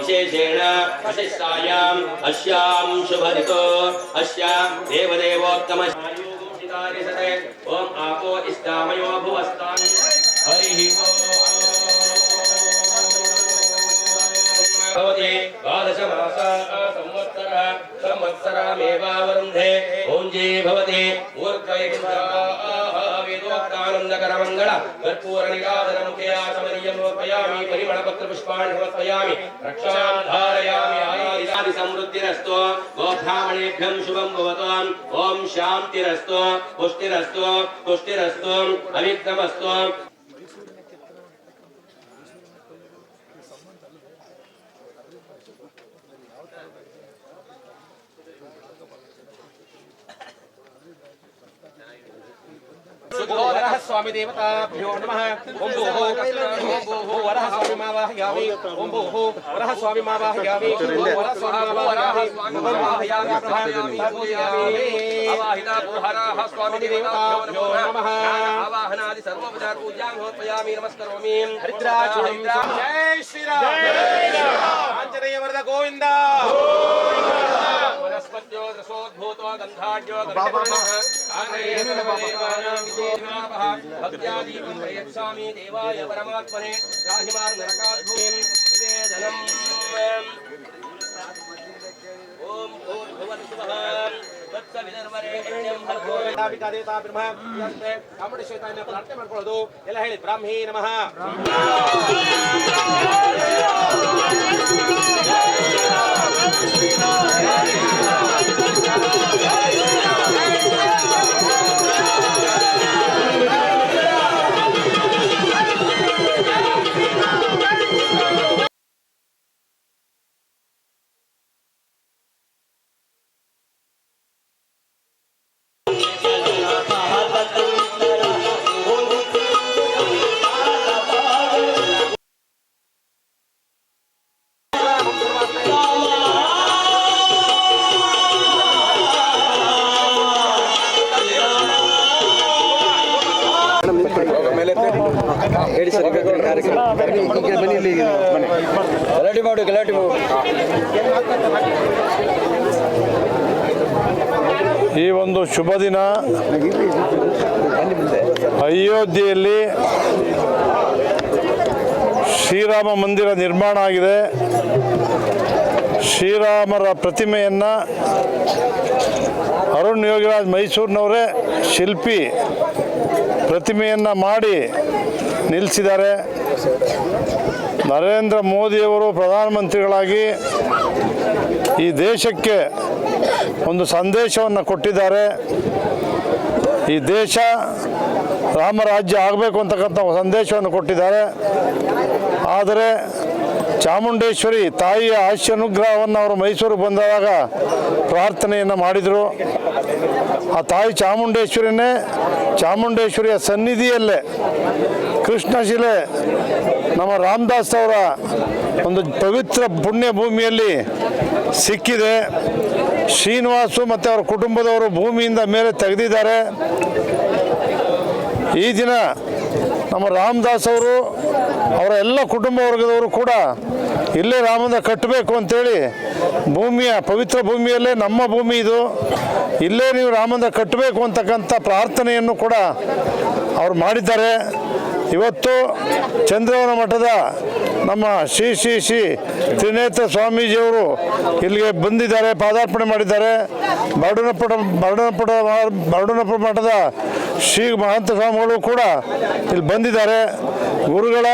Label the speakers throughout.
Speaker 1: विशेषेण विशिष्टायाम् अस्यां शुभरितो अस्यां देवदेवोत्तम ॐ आपो इष्टामयो भुवस्तान्। हरिः भवति द्वादशमासाः संवत्सरः संवत्सरामेवावरुन्धे भौञ्जी भवति మందకర మంగళ కర్పూర నిరాధన ముఖయా సమనీయం లోపయామి పరిమళ పత్ర పుష్పాణి సమర్పయామి రక్షాధారయామి ఆయాది సమృద్ధిరస్తో గోబ్రాహ్మణేభ్యం శుభం భవతో
Speaker 2: ఓం శాంతిరస్తో పుష్టిరస్తో పుష్టిరస్తో అవిఘ్నమస్తో स्वामी देवताभ्यो नमः। ओम भूः ओम भूः वरः स्वामी मावाहयामि ओम भूः वरः स्वामी मावाहयामि ओम वरः स्वामी मावाहयामि ओम वाहयामि प्रभायामि भूहरः स्वामी देवताभ्यो नमः आवाहनादि सर्वोपचार पूजां समर्पयामि नमस्करोमि। हरिद्राचूर्णं जय श्री राम जय श्री राम आंजनेय वरद गोविंद वनस्पत्यो रसोद्भूतो गन्धाढ्यो भक्त्यादीपं प्रयच्छामि देवाय परमात्मने राहिमान् नरकाद्भूमिं निवेदनम् ॐ भूर्भुवस्सुवः तत्सवितर्वरेण्यं भर्गो ದೇವತಾ ದೇವತಾ ಬ್ರಹ್ಮ ಯಸ್ತೆ Hey! ಹೇಳಿ ನಮಃ
Speaker 3: ಗಲಾಟೆ ಮಾಡು ಗಲಾಟೆ ಮಾಡು.
Speaker 4: ಈ ಒಂದು ಶುಭ ದಿನ ಅಯೋಧ್ಯೆಯಲ್ಲಿ ಶ್ರೀರಾಮ ಮಂದಿರ ನಿರ್ಮಾಣ ಆಗಿದೆ. ಶ್ರೀರಾಮರ ಪ್ರತಿಮೆಯನ್ನು ಅರುಣ್ ಯೋಗಿರಾಜ್ ಮೈಸೂರಿನವರೇ ಶಿಲ್ಪಿ ಪ್ರತಿಮೆಯನ್ನು ಮಾಡಿ ನಿಲ್ಲಿಸಿದ್ದಾರೆ. ನರೇಂದ್ರ ಮೋದಿಯವರು ಪ್ರಧಾನಮಂತ್ರಿಗಳಾಗಿ ಈ ದೇಶಕ್ಕೆ ಒಂದು ಸಂದೇಶವನ್ನು ಕೊಟ್ಟಿದ್ದಾರೆ. ಈ ದೇಶ ರಾಮರಾಜ್ಯ ಆಗಬೇಕು ಅಂತಕ್ಕಂಥ ಸಂದೇಶವನ್ನು ಕೊಟ್ಟಿದ್ದಾರೆ. ಆದರೆ ಚಾಮುಂಡೇಶ್ವರಿ ತಾಯಿಯ ಆಶೀರ್ವಾದ ಅನುಗ್ರಹವನ್ನು ಅವರು ಮೈಸೂರಿಗೆ ಬಂದಾಗ ಪ್ರಾರ್ಥನೆಯನ್ನು ಮಾಡಿದರು. ಆ ತಾಯಿ ಚಾಮುಂಡೇಶ್ವರಿನೇ, ಚಾಮುಂಡೇಶ್ವರಿಯ ಸನ್ನಿಧಿಯಲ್ಲೇ ಕೃಷ್ಣಶಿಲೆ ನಮ್ಮ ರಾಮದಾಸ್ ಅವರ ಒಂದು ಪವಿತ್ರ ಪುಣ್ಯ ಭೂಮಿಯಲ್ಲಿ ಸಿಕ್ಕಿದೆ. ಶ್ರೀನಿವಾಸು ಮತ್ತು ಅವರ ಕುಟುಂಬದವರು ಭೂಮಿಯಿಂದ ಮೇಲೆ ತೆಗೆದಿದ್ದಾರೆ. ಈ ದಿನ ನಮ್ಮ ರಾಮದಾಸ್ ಅವರು, ಅವರ ಎಲ್ಲ ಕುಟುಂಬ ವರ್ಗದವರು ಕೂಡ ಇಲ್ಲೇ ರಾಮದ ಕಟ್ಟಬೇಕು ಅಂತೇಳಿ ಭೂಮಿಯ, ಪವಿತ್ರ ಭೂಮಿಯಲ್ಲೇ ನಮ್ಮ ಭೂಮಿ ಇದು. ಇಲ್ಲೇ ನೀವು ರಾಮದ ಕಟ್ಟಬೇಕು ಅಂತಕ್ಕಂಥ ಪ್ರಾರ್ಥನೆಯನ್ನು ಕೂಡ ಅವ್ರು ಮಾಡಿದ್ದಾರೆ. ಇವತ್ತು ಚಂದ್ರವನ ಮಠದ ನಮ್ಮ ಶ್ರೀ ಶ್ರೀ ಶ್ರೀ ತ್ರಿನೇತ್ರ ಸ್ವಾಮೀಜಿಯವರು ಇಲ್ಲಿಗೆ ಬಂದಿದ್ದಾರೆ, ಪಾದಾರ್ಪಣೆ ಮಾಡಿದ್ದಾರೆ. ಬರಡನಪುಟ ಬರಡನಪುಟ ಬರಡನಪುರ ಮಠದ ಶ್ರೀ ಮಹಂತ ಸ್ವಾಮಿಗಳು ಕೂಡ ಇಲ್ಲಿ ಬಂದಿದ್ದಾರೆ. ಗುರುಗಳ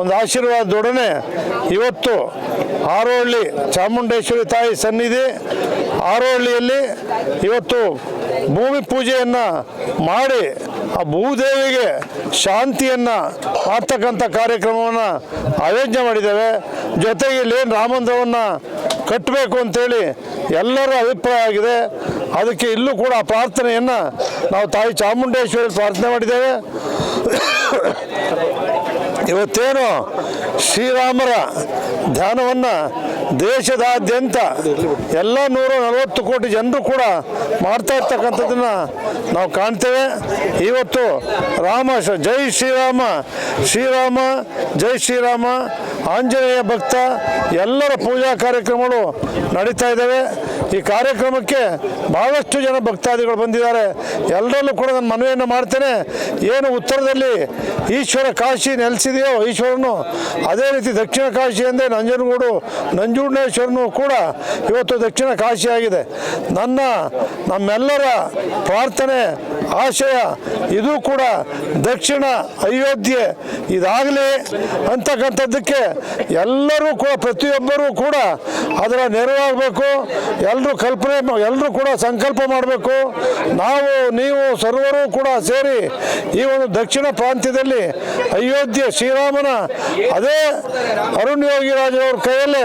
Speaker 4: ಒಂದು ಆಶೀರ್ವಾದದೊಡನೆ ಇವತ್ತು ಆರೋಹಳ್ಳಿ ಚಾಮುಂಡೇಶ್ವರಿ ತಾಯಿ ಸನ್ನಿಧಿ ಆರೋಹಳ್ಳಿಯಲ್ಲಿ ಇವತ್ತು ಭೂಮಿ ಪೂಜೆಯನ್ನು ಮಾಡಿ ಆ ಭೂದೇವಿಗೆ ಶಾಂತಿಯನ್ನು ಮಾಡ್ತಕ್ಕಂಥ ಕಾರ್ಯಕ್ರಮವನ್ನು ಆಯೋಜನೆ ಮಾಡಿದ್ದೇವೆ. ಜೊತೆಗೆ ಇಲ್ಲೇನು ರಾಮಂದ್ರವನ್ನು ಕಟ್ಟಬೇಕು ಅಂತೇಳಿ ಎಲ್ಲರ ಅಭಿಪ್ರಾಯ ಆಗಿದೆ. ಅದಕ್ಕೆ ಇಲ್ಲೂ ಕೂಡ ಪ್ರಾರ್ಥನೆಯನ್ನು ನಾವು ತಾಯಿ ಚಾಮುಂಡೇಶ್ವರಿ ಪ್ರಾರ್ಥನೆ ಮಾಡಿದ್ದೇವೆ. ಇವತ್ತೇನು ಶ್ರೀರಾಮರ ಧ್ಯಾನವನ್ನು ದೇಶದಾದ್ಯಂತ ಎಲ್ಲ ನೂರ ನಲವತ್ತು ಕೋಟಿ ಜನರು ಕೂಡ ಮಾಡ್ತಾ ಇರ್ತಕ್ಕಂಥದ್ದನ್ನ ನಾವು ಕಾಣ್ತೇವೆ. ಇವತ್ತು ರಾಮ ಜೈ ಶ್ರೀರಾಮ ಶ್ರೀರಾಮ, ಜೈ ಶ್ರೀರಾಮ, ಆಂಜನೇಯ ಭಕ್ತ, ಎಲ್ಲರ ಪೂಜಾ ಕಾರ್ಯಕ್ರಮಗಳು ನಡೀತಾ ಇದ್ದಾವೆ. ಈ ಕಾರ್ಯಕ್ರಮಕ್ಕೆ ಭಾಳಷ್ಟು ಜನ ಭಕ್ತಾದಿಗಳು ಬಂದಿದ್ದಾರೆ. ಎಲ್ಲರಲ್ಲೂ ಕೂಡ ನಾನು ಮನವಿಯನ್ನು ಮಾಡ್ತೇನೆ. ಏನು ಉತ್ತರದಲ್ಲಿ ಈಶ್ವರ ಕಾಶಿ ನೆಲೆಸಿದೆಯೋ ಈಶ್ವರನು ಅದೇ ರೀತಿ ದಕ್ಷಿಣ ಕಾಶಿ ಎಂದೇ ನಂಜನಗೂಡು ನಂಜುಂಡೇಶ್ವರನು ಕೂಡ ಇವತ್ತು ದಕ್ಷಿಣ ಕಾಶಿಯಾಗಿದೆ. ನನ್ನ ನಮ್ಮೆಲ್ಲರ ಪ್ರಾರ್ಥನೆ ಆಶಯ, ಇದು ಕೂಡ ದಕ್ಷಿಣ ಅಯೋಧ್ಯೆ ಇದಾಗಲಿ ಅಂತಕ್ಕಂಥದ್ದಕ್ಕೆ ಎಲ್ಲರೂ ಕೂಡ, ಪ್ರತಿಯೊಬ್ಬರೂ ಕೂಡ ಅದರ ನೆರವಾಗಬೇಕು. ಎಲ್ಲರೂ ಕಲ್ಪನೆ ಎಲ್ಲರೂ ಕೂಡ ಸಂಕಲ್ಪ ಮಾಡಬೇಕು. ನಾವು, ನೀವು ಸರ್ವರೂ ಕೂಡ ಸೇರಿ ಈ ಒಂದು ದಕ್ಷಿಣ ಪ್ರಾಂತ್ಯದಲ್ಲಿ ಅಯೋಧ್ಯೆ ಶ್ರೀರಾಮನ, ಅದೇ ಅರುಣ್ ಯೋಗಿರಾಜವ್ರ ಕೈಯಲ್ಲೇ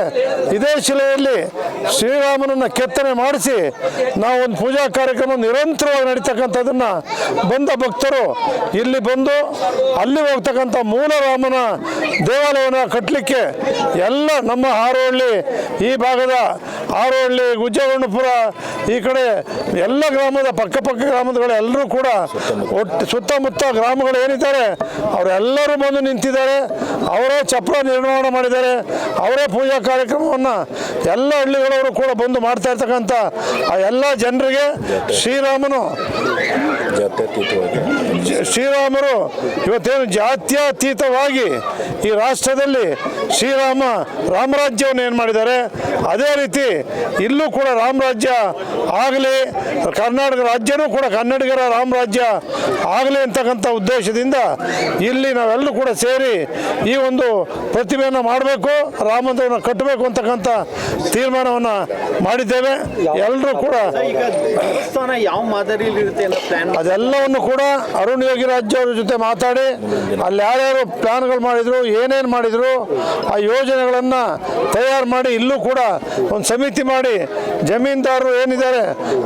Speaker 4: ಇದೇ ಶಿಲೆಯಲ್ಲಿ ಶ್ರೀರಾಮನನ್ನು ಕೆತ್ತನೆ ಮಾಡಿಸಿ ನಾವು ಒಂದು ಪೂಜಾ ಕಾರ್ಯಕ್ರಮ ನಿರಂತರವಾಗಿ ನಡೀತಕ್ಕಂಥದ್ದನ್ನ ಬಂದ ಭಕ್ತರು ಇಲ್ಲಿ ಬಂದು ಅಲ್ಲಿ ಹೋಗ್ತಕ್ಕಂಥ ಮೂಲ ರಾಮನ ದೇವಾಲಯವನ್ನು ಕಟ್ಟಲಿಕ್ಕೆ ಎಲ್ಲ ನಮ್ಮ ಹಾರೋಹಳ್ಳಿ ಈ ಭಾಗದ ಹಾರೋಹಳ್ಳಿ ಗುಜ್ಜಗೊಂಡಪುರ ಈ ಕಡೆ ಎಲ್ಲ ಗ್ರಾಮದ ಪಕ್ಕಪಕ್ಕ ಗ್ರಾಮದಗಳು ಎಲ್ಲರೂ ಕೂಡ ಒಟ್ಟು ಸುತ್ತಮುತ್ತ ಗ್ರಾಮಗಳು ಏನಿದ್ದಾರೆ, ಅವರೆಲ್ಲರೂ ಬಂದು ನಿಂತಿದ್ದಾರೆ, ಅವರೇ ಚಪ್ರ ನಿರ್ಮಾಣ ಮಾಡಿದ್ದಾರೆ, ಅವರೇ ಪೂಜಾ ಕಾರ್ಯಕ್ರಮವನ್ನು ಎಲ್ಲ ಹಳ್ಳಿಗಳವರು ಕೂಡ ಬಂದು ಮಾಡ್ತಾ ಇರ್ತಕ್ಕಂಥ ಆ ಎಲ್ಲ ಜನರಿಗೆ ಶ್ರೀರಾಮನು ಜ- ಶ್ರೀರಾಮರು ಇವತ್ತೇನು ಜಾತ್ಯತೀತವಾಗಿ ಈ ರಾಷ್ಟ್ರದಲ್ಲಿ ಶ್ರೀರಾಮ ರಾಮರಾಜ್ಯವನ್ನು ಏನು ಮಾಡಿದ್ದಾರೆ? ಅದೇ ರೀತಿ ಇಲ್ಲೂ ಕೂಡ ರಾಮರಾಜ್ಯ ಆಗಲಿ ಕರ್ನಾಟಕ ರಾಜ್ಯನೂ ಕೂಡ ಕನ್ನಡಿಗರ ರಾಮರಾಜ್ಯ ಆಗಲಿ ಅಂತಕ್ಕಂಥ ಉದ್ದೇಶದಿಂದ ಇಲ್ಲಿ ನಾವೆಲ್ಲರೂ ಕೂಡ ಸೇರಿ ಈ ಒಂದು ಪ್ರತಿಮೆಯನ್ನು ಮಾಡಬೇಕು ರಾಮಂದಿರವನ್ನು ಕಟ್ಟಬೇಕು ಅಂತಕ್ಕಂಥ ತೀರ್ಮಾನವನ್ನು ಮಾಡಿದ್ದೇವೆ. ಎಲ್ಲರೂ ಕೂಡ
Speaker 3: ಯಾವ ಮಾದರಿಯಲ್ಲಿ
Speaker 4: ಅದೆಲ್ಲವನ್ನು ಕೂಡ ಅರುಣ್ ರಾಜ್ಯ ಅವ್ರ ಜೊತೆ ಮಾತಾಡಿ, ಅಲ್ಲಿ ಯಾರ್ಯಾರು ಪ್ಲಾನ್ಗಳು ಮಾಡಿದ್ರು, ಏನೇನು ಮಾಡಿದ್ರು, ಆ ಯೋಜನೆಗಳನ್ನು ತಯಾರು ಮಾಡಿ ಇಲ್ಲೂ ಕೂಡ ಒಂದು ಸಮಿತಿ ಮಾಡಿ ಜಮೀನ್ದಾರರು ಏನಿದ್ದಾರೆ,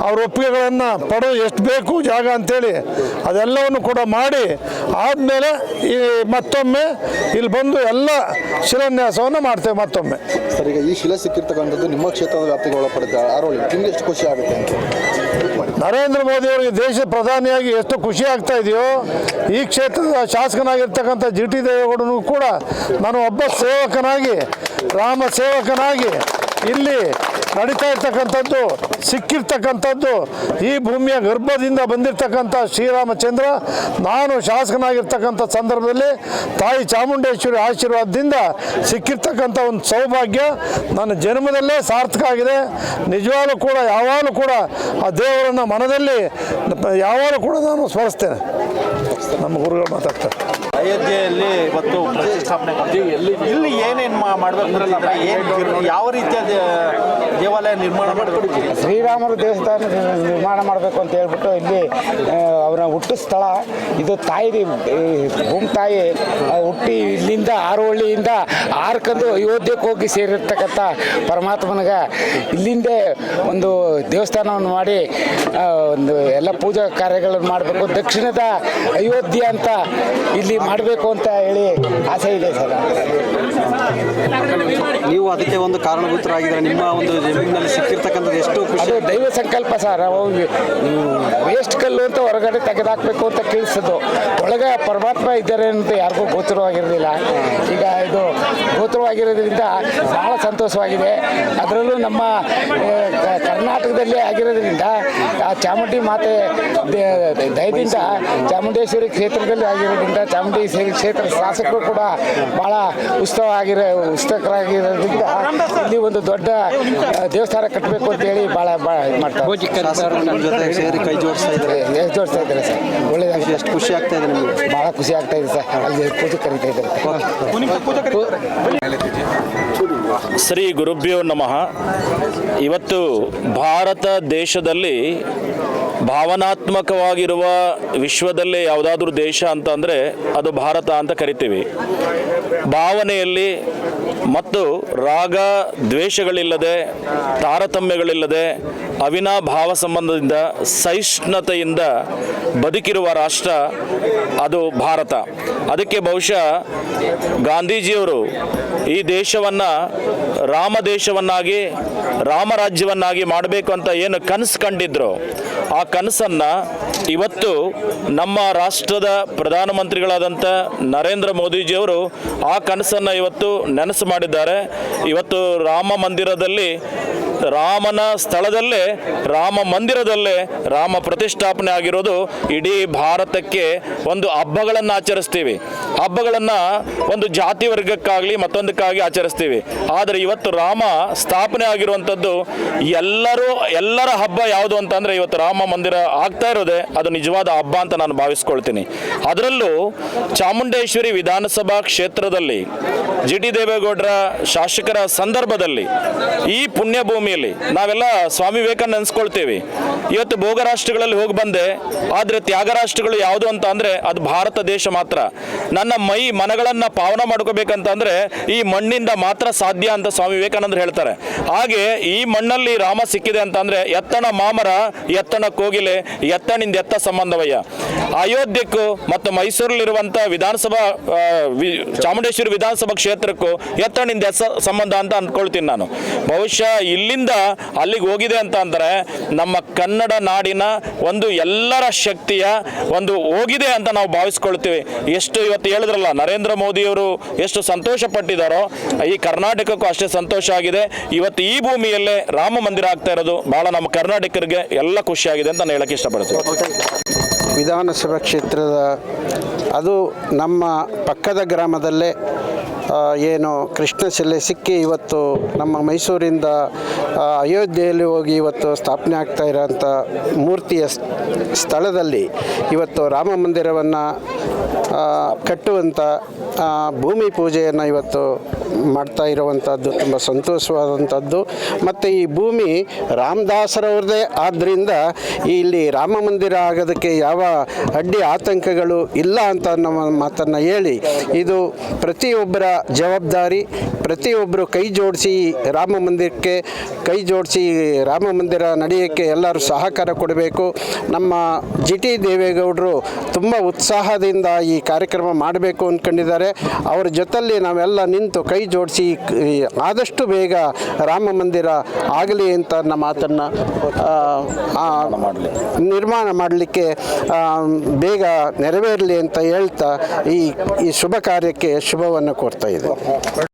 Speaker 4: ಅವ್ರ ಒಪ್ಪಿಗೆಗಳನ್ನು ಪಡೆದು ಎಷ್ಟು ಬೇಕು ಜಾಗ ಅಂತೇಳಿ ಅದೆಲ್ಲವನ್ನು ಕೂಡ ಮಾಡಿ ಆದಮೇಲೆ ಈ ಮತ್ತೊಮ್ಮೆ ಇಲ್ಲಿ ಬಂದು ಎಲ್ಲ ಶಿಲಾನ್ಯಾಸವನ್ನು ಮಾಡ್ತೇವೆ ಮತ್ತೊಮ್ಮೆ.
Speaker 5: ಸರ್, ಈಗ ಈ ಶಿಲೆ ಸಿಕ್ಕಿರ್ತಕ್ಕಂಥದ್ದು ನಿಮ್ಮ ಕ್ಷೇತ್ರದ ವ್ಯಾಪ್ತಿಗೆ ಒಳಪಡುತ್ತೆ ನಿಮ್ಗೆ ಎಷ್ಟು ಖುಷಿ ಆಗುತ್ತೆ ಅಂತ?
Speaker 4: ನರೇಂದ್ರ ಮೋದಿ ಅವರಿಗೆ ದೇಶದ ಪ್ರಧಾನಿಯಾಗಿ ಎಷ್ಟು ಖುಷಿ ಆಗ್ತಾ ಇದೆಯೋ, ಈ ಕ್ಷೇತ್ರದ ಶಾಸಕನಾಗಿರ್ತಕ್ಕಂಥ ಜಿ ಟಿ ದೇವೇಗೌಡನು ಕೂಡ ನಾನು ಒಬ್ಬ ಸೇವಕನಾಗಿ, ರಾಮ ಸೇವಕನಾಗಿ ಇಲ್ಲಿ ನಡೀತಾ ಇರ್ತಕ್ಕಂಥದ್ದು, ಸಿಕ್ಕಿರ್ತಕ್ಕಂಥದ್ದು, ಈ ಭೂಮಿಯ ಗರ್ಭದಿಂದ ಬಂದಿರತಕ್ಕಂಥ ಶ್ರೀರಾಮಚಂದ್ರ, ನಾನು ಶಾಸಕನಾಗಿರ್ತಕ್ಕಂಥ ಸಂದರ್ಭದಲ್ಲಿ ತಾಯಿ ಚಾಮುಂಡೇಶ್ವರಿ ಆಶೀರ್ವಾದದಿಂದ ಸಿಕ್ಕಿರ್ತಕ್ಕಂಥ ಒಂದು ಸೌಭಾಗ್ಯ ನನ್ನ ಜನ್ಮದಲ್ಲೇ ಸಾರ್ಥಕ ಆಗಿದೆ. ನಿಜವಾಗ್ಲೂ ಕೂಡ, ಯಾವಾಗಲೂ ಕೂಡ ಆ ದೇವರನ್ನ ಮನದಲ್ಲಿ, ಯಾವಾಗಲೂ ಕೂಡ ನಾನು ಸ್ಮರಿಸ್ತೇನೆ. ನಮ್ಮ ಗುರುಗಳು ಮಾತಾಡ್ತಾರೆ.
Speaker 3: ಅಯೋಧ್ಯೆಯಲ್ಲಿ ಇವತ್ತು ಪ್ರತಿಷ್ಠಾಪನೆ ಇಲ್ಲಿ ಏನೇನು ಮಾಡಬೇಕು ಏನು ಯಾವ ರೀತಿಯ ದೇವಾಲಯ ನಿರ್ಮಾಣ ಮಾಡಬೇಕು?
Speaker 6: ಶ್ರೀರಾಮರು ದೇವಸ್ಥಾನ ನಿರ್ಮಾಣ ಮಾಡಬೇಕು ಅಂತ ಹೇಳ್ಬಿಟ್ಟು ಇಲ್ಲಿ ಅವರ ಹುಟ್ಟು ಸ್ಥಳ. ಇದು ತಾಯಿ ಭೂಮಿ ತಾಯಿ ಹುಟ್ಟಿ ಇಲ್ಲಿಂದ ಆರೋಹಳ್ಳಿಯಿಂದ ಆರ್ಕಂದು ಅಯೋಧ್ಯಕ್ಕೆ ಹೋಗಿ ಸೇರಿರ್ತಕ್ಕಂಥ ಪರಮಾತ್ಮನಿಗೆ ಇಲ್ಲಿಂದೇ ಒಂದು ದೇವಸ್ಥಾನವನ್ನು ಮಾಡಿ ಒಂದು ಎಲ್ಲ ಪೂಜಾ ಕಾರ್ಯಗಳನ್ನು ಮಾಡಬೇಕು ದಕ್ಷಿಣದ ಅಯೋಧ್ಯೆ ಅಂತ ಇಲ್ಲಿ ಮಾಡಬೇಕು ಅಂತ ಹೇಳಿ ಆಸೆ ಇದೆ ಸರ್.
Speaker 7: ನೀವು ಅದಕ್ಕೆ ಒಂದು ಕಾರಣಭೂತರಾಗಿದ್ದರೆ ನಿಮ್ಮ ಒಂದು ಜಮೀನಿನಲ್ಲಿ ಸಿಕ್ಕಿರ್ತಕ್ಕಂಥದ್ದು ಎಷ್ಟು
Speaker 6: ಅದು ದೈವ ಸಂಕಲ್ಪ ಸರ್ ವೇಸ್ಟ್ ಕಲ್ಲು ಅಂತ ಹೊರಗಡೆ ತೆಗೆದಾಕಬೇಕು ಅಂತ ಕೇಳಿಸೋದು. ಒಳಗೆ ಪರಮಾತ್ಮ ಇದ್ದಾರೆ ಅಂತ ಯಾರಿಗೂ ಗೋಚರವಾಗಿರಲಿಲ್ಲ. ಈಗ ಇದು ಗೋತ್ರವಾಗಿರೋದ್ರಿಂದ ಬಹಳ ಸಂತೋಷವಾಗಿದೆ. ಅದರಲ್ಲೂ ನಮ್ಮ ಕರ್ನಾಟಕದಲ್ಲಿ ಆಗಿರೋದ್ರಿಂದ ಆ ಚಾಮುಂಡಿ ಮಾತೆ ದೇ- ದಯದಿಂದ ಚಾಮುಂಡೇಶ್ವರಿ ಕ್ಷೇತ್ರದಲ್ಲಿ ಆಗಿರೋದ್ರಿಂದ ಚಾಮುಂಡೇಶ್ವರಿ ಕ್ಷೇತ್ರ ಶಾಸಕರು ಕೂಡ ಬಹಳ ಉತ್ಸವ ಆಗಿರೋ ಉತ್ಸುಕರಾಗಿರೋದ್ರಿಂದ ಇಲ್ಲಿ ಒಂದು ದೊಡ್ಡ ದೇವಸ್ಥಾನ ಕಟ್ಟಬೇಕು ಅಂತ ಹೇಳಿ ಭಾಳ ಭಾಳ ಇದು ಮಾಡ್ತಾರೆ.
Speaker 7: ಸೇರಿ ಕೈ ಜೋಡಿಸ್ತಾ ಇದ್ದಾರೆ.
Speaker 6: ಎಷ್ಟು ಜೋಡಿಸ್ತಾ ಇದ್ದಾರೆ ಸರ್. ಒಳ್ಳೆಯದಾಗಿದೆ
Speaker 7: ಎಷ್ಟು ಖುಷಿ ಆಗ್ತಾ ಇದೆ ನಿಮಗೆ.
Speaker 6: ಭಾಳ ಖುಷಿ ಆಗ್ತಾ ಇದೆ ಸರ್. ಅಲ್ಲಿ ಪೂಜೆ ಕರೀತಾ ಇದ್ದಾರೆ.
Speaker 8: ಶ್ರೀ ಗುರುಭ್ಯೋ ನಮಃ. ಇವತ್ತು ಭಾರತ ದೇಶದಲ್ಲಿ ಭಾವನಾತ್ಮಕವಾಗಿರುವ ವಿಶ್ವದಲ್ಲೇ ಯಾವುದಾದ್ರೂ ದೇಶ ಅಂತ ಅಂದರೆ ಅದು ಭಾರತ ಅಂತ ಕರಿತೀವಿ. ಭಾವನೆಯಲ್ಲಿ ಮತ್ತು ರಾಗ ದ್ವೇಷಗಳಿಲ್ಲದೆ, ತಾರತಮ್ಯಗಳಿಲ್ಲದೆ, ಅವಿನಾಭಾವ ಸಂಬಂಧದಿಂದ ಸಹಿಷ್ಣುತೆಯಿಂದ ಬದುಕಿರುವ ರಾಷ್ಟ್ರ ಅದು ಭಾರತ. ಅದಕ್ಕೆ ಬಹುಶಃ ಗಾಂಧೀಜಿಯವರು ಈ ದೇಶವನ್ನು ರಾಮ ದೇಶವನ್ನಾಗಿ ರಾಮರಾಜ್ಯವನ್ನಾಗಿ ಮಾಡಬೇಕು ಅಂತ ಏನು ಕನಸು ಕಂಡಿದ್ರು. ಆ ಕನಸನ್ನು ಇವತ್ತು ನಮ್ಮ ರಾಷ್ಟ್ರದ ಪ್ರಧಾನಮಂತ್ರಿಗಳಾದಂಥ ನರೇಂದ್ರ ಮೋದಿಜಿಯವರು ಆ ಕನಸನ್ನು ಇವತ್ತು ನೆನಸು ಮಾಡಿದ್ದಾರೆ. ಇವತ್ತು ರಾಮ ಮಂದಿರದಲ್ಲಿ ರಾಮನ ಸ್ಥಳದಲ್ಲೇ, ರಾಮ ಮಂದಿರದಲ್ಲೇ ರಾಮ ಪ್ರತಿಷ್ಠಾಪನೆ ಆಗಿರೋದು ಇಡೀ ಭಾರತಕ್ಕೆ ಒಂದು ಹಬ್ಬಗಳನ್ನು ಆಚರಿಸ್ತೀವಿ. ಹಬ್ಬಗಳನ್ನು ಒಂದು ಜಾತಿ ವರ್ಗಕ್ಕಾಗಲಿ ಮತ್ತೊಂದಕ್ಕಾಗಿ ಆಚರಿಸ್ತೀವಿ. ಆದರೆ ಇವತ್ತು ರಾಮ ಸ್ಥಾಪನೆ ಆಗಿರುವಂಥದ್ದು ಎಲ್ಲರೂ, ಎಲ್ಲರ ಹಬ್ಬ ಯಾವುದು ಅಂತಂದರೆ ಇವತ್ತು ರಾಮ ಮಂದಿರ ಆಗ್ತಾ ಇರೋದೇ ಅದು ನಿಜವಾದ ಹಬ್ಬ ಅಂತ ನಾನು ಭಾವಿಸ್ಕೊಳ್ತೀನಿ. ಅದರಲ್ಲೂ ಚಾಮುಂಡೇಶ್ವರಿ ವಿಧಾನಸಭಾ ಕ್ಷೇತ್ರದಲ್ಲಿ ಜಿ ಟಿ ದೇವೇಗೌಡರ ಶಾಸಕರ ಸಂದರ್ಭದಲ್ಲಿ ಈ ಪುಣ್ಯ ಭೂಮಿಯಲ್ಲಿ ನಾವೆಲ್ಲ ಸ್ವಾಮಿ ವಿವೇಕಾನಂದ ಅನ್ಸ್ಕೊಳ್ತೇವೆ. ಇವತ್ತು ಭೋಗ ರಾಷ್ಟ್ರಗಳಲ್ಲಿ ಹೋಗಿ ಬಂದೆ, ಆದರೆ ತ್ಯಾಗ ರಾಷ್ಟ್ರಗಳು ಯಾವುದು ಅಂತ ಅಂದರೆ ಅದು ಭಾರತ ದೇಶ ಮಾತ್ರ. ನನ್ನ ಮೈ ಮನಗಳನ್ನು ಪಾವನ ಮಾಡ್ಕೋಬೇಕಂತ ಅಂದರೆ ಈ ಮಣ್ಣಿಂದ ಮಾತ್ರ ಸಾಧ್ಯ ಅಂತ ಸ್ವಾಮಿ ವಿವೇಕಾನಂದರು ಹೇಳ್ತಾರೆ. ಹಾಗೆ ಈ ಮಣ್ಣಲ್ಲಿ ರಾಮ ಸಿಕ್ಕಿದೆ ಅಂತ ಅಂದರೆ ಎತ್ತಣ ಮಾಮರ, ಎತ್ತಣ ಕೋಗಿಲೆ, ಎತ್ತಣಿಂದ ಎತ್ತ ಸಂಬಂಧವಯ್ಯ. ಅಯೋಧ್ಯಕ್ಕೂ ಮತ್ತು ಮೈಸೂರಲ್ಲಿರುವಂಥ ವಿಧಾನಸಭಾ ಚಾಮುಂಡೇಶ್ವರಿ ವಿಧಾನಸಭಾ ಕ್ಷೇತ್ರಕ್ಕೂ ಎತ್ತಣಿಂದ ಎತ್ತ ಸಂಬಂಧ ಅಂತ ಅಂದ್ಕೊಳ್ತೀನಿ ನಾನು. ಬಹುಶಃ ಇಲ್ಲಿಂದ ಅಲ್ಲಿಗೆ ಹೋಗಿದೆ ಅಂತ ಅಂದರೆ ನಮ್ಮ ಕನ್ನಡ ನಾಡಿನ ಒಂದು ಎಲ್ಲರ ಶಕ್ತಿಯ ಒಂದು ಹೋಗಿದೆ ಅಂತ ನಾವು ಭಾವಿಸ್ಕೊಳ್ತೀವಿ. ಎಷ್ಟು ಇವತ್ತು ಹೇಳಿದ್ರಲ್ಲ, ನರೇಂದ್ರ ಮೋದಿಯವರು ಎಷ್ಟು ಸಂತೋಷ ಪಟ್ಟಿದ್ದಾರೋ ಈ ಕರ್ನಾಟಕಕ್ಕೂ ಅಷ್ಟೇ ಸಂತೋಷ ಆಗಿದೆ. ಇವತ್ತು ಈ ಭೂಮಿಯಲ್ಲೇ ರಾಮ ಮಂದಿರ ಆಗ್ತಾ ಇರೋದು ಬಹಳ ನಮ್ಮ ಕರ್ನಾಟಕರಿಗೆ ಎಲ್ಲ ಖುಷಿಯಾಗಿದೆ ಅಂತ ನಾನು ಹೇಳಕ್ಕೆ ಇಷ್ಟಪಡ್ತೀನಿ.
Speaker 9: ವಿಧಾನಸಭಾ ಕ್ಷೇತ್ರದ, ಅದು ನಮ್ಮ ಪಕ್ಕದ ಗ್ರಾಮದಲ್ಲೇ ಏನು ಕೃಷ್ಣ ಶಿಲೆ ಸಿಕ್ಕಿ ಇವತ್ತು ನಮ್ಮ ಮೈಸೂರಿಂದ ಅಯೋಧ್ಯೆಯಲ್ಲಿ ಹೋಗಿ ಇವತ್ತು ಸ್ಥಾಪನೆ ಆಗ್ತಾ ಇರೋಂಥ ಮೂರ್ತಿಯ ಸ್ಥಳದಲ್ಲಿ ಇವತ್ತು ರಾಮ ಮಂದಿರವನ್ನು ಕಟ್ಟುವಂಥ ಭೂಮಿ ಪೂಜೆಯನ್ನು ಇವತ್ತು ಮಾಡ್ತಾ ಇರುವಂಥದ್ದು ತುಂಬ ಸಂತೋಷವಾದಂಥದ್ದು ಮತ್ತು ಈ ಭೂಮಿ ರಾಮದಾಸರವ್ರದ್ದೇ. ಆದ್ದರಿಂದ ಇಲ್ಲಿ ರಾಮ ಮಂದಿರ ಆಗೋದಕ್ಕೆ ಯಾವ ಅಡ್ಡಿ ಆತಂಕಗಳು ಇಲ್ಲ ಅಂತ ನಮ್ಮ ಮಾತನ್ನು ಹೇಳಿ, ಇದು ಪ್ರತಿಯೊಬ್ಬರ ಜವಾಬ್ದಾರಿ. ಪ್ರತಿಯೊಬ್ಬರು ಕೈ ಜೋಡಿಸಿ ರಾಮ ಮಂದಿರಕ್ಕೆ, ಕೈ ಜೋಡಿಸಿ ರಾಮ ಮಂದಿರ ನಡೆಯೋಕ್ಕೆ ಎಲ್ಲರೂ ಸಹಕಾರ ಕೊಡಬೇಕು. ನಮ್ಮ ಜಿ ಟಿ ದೇವೇಗೌಡರು ತುಂಬ ಉತ್ಸಾಹದಿಂದ ಈ ಕಾರ್ಯಕ್ರಮ ಮಾಡಬೇಕು ಅಂದ್ಕೊಂಡಿದ್ದಾರೆ ಅವರ ಜೊತೆಯಲ್ಲಿ ನಾವೆಲ್ಲ ನಿಂತು ಕೈ ಜೋಡಿಸಿ ಆದಷ್ಟು ಬೇಗ ರಾಮ ಮಂದಿರ ಆಗಲಿ ಅಂತ ನಮ್ಮ ಮಾತನ್ನು ನಿರ್ಮಾಣ ಮಾಡಲಿಕ್ಕೆ ಬೇಗ ನೆರವೇರಲಿ ಅಂತ ಹೇಳ್ತಾ ಈ ಈ ಶುಭ ಕಾರ್ಯಕ್ಕೆ ಶುಭವನ್ನು ಕೊಡ್ತಾ ಇದೆ